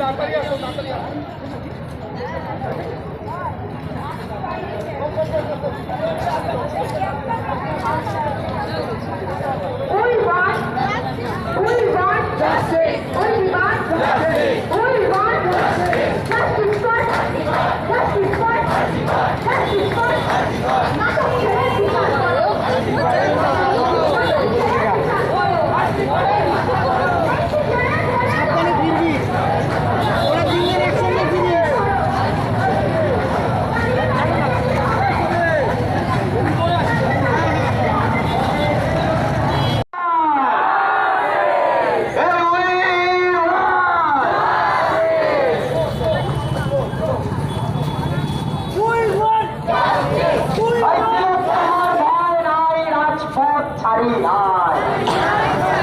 তাড়াতাড়ি আসো তাড়াতাড়ি আসো। পথ ছাড়ি নাই।